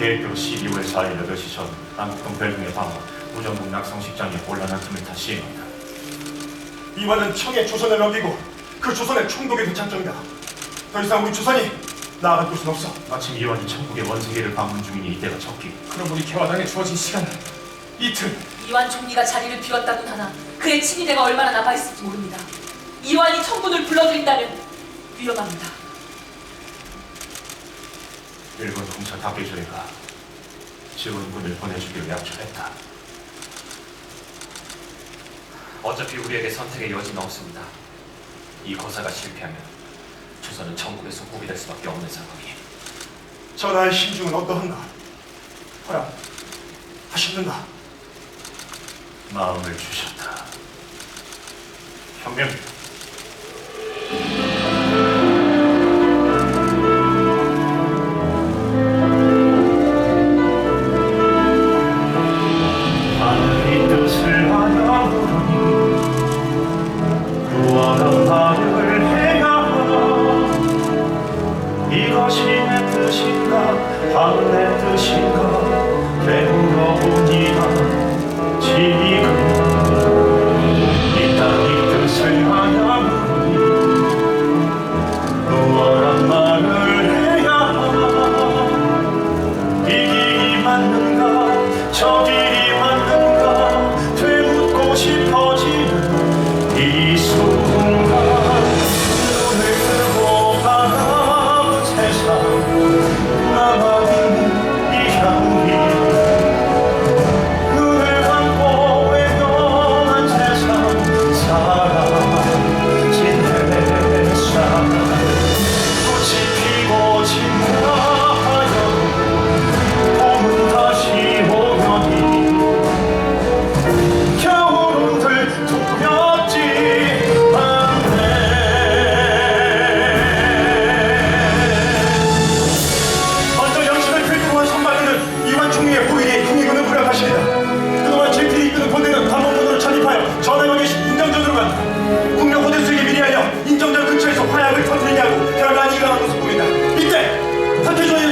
계획대로 12월 4일 8시 전 남북동 별궁의 방어 우정국 낙성식장에 혼란한 틈을 타 시행한다. 이화는 청의 조선을 넘기고 그 조선의 총독이 될 작정이다. 더 이상 우리 조선이 나아갈 곳은 없어. 마침 이완이 천국의 원세계를 방문 중이니 이때가 적기. 그럼 우리 개화당에 주어진 시간은 이틀. 이완 총리가 자리를 비웠다고 하나 그의 친위대가 얼마나 남아있을지 모릅니다. 이완이 청군을 불러들인다면 위험합니다. 일본 공차 답계조회가 지원군을 보내주기로 약속했다. 어차피 우리에게 선택의 여지는 없습니다. 이 거사가 실패하면 조선은 천국에서 후비될 수밖에 없는 상황이. 전하의 심중은 어떠한가? 허락 하셨는가? 마음을 주셨다. 현명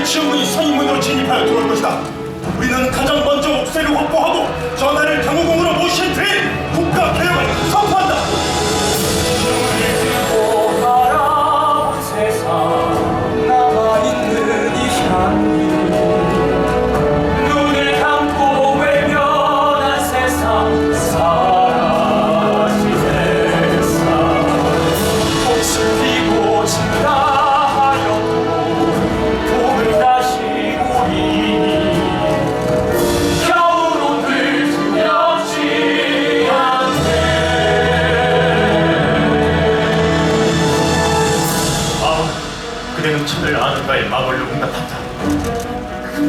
지원군이 선임문으로 진입하여 들어올 것이다. 우리는 가장 먼저 옥새를 확보하고 전하를 경호궁으로 모신 뒤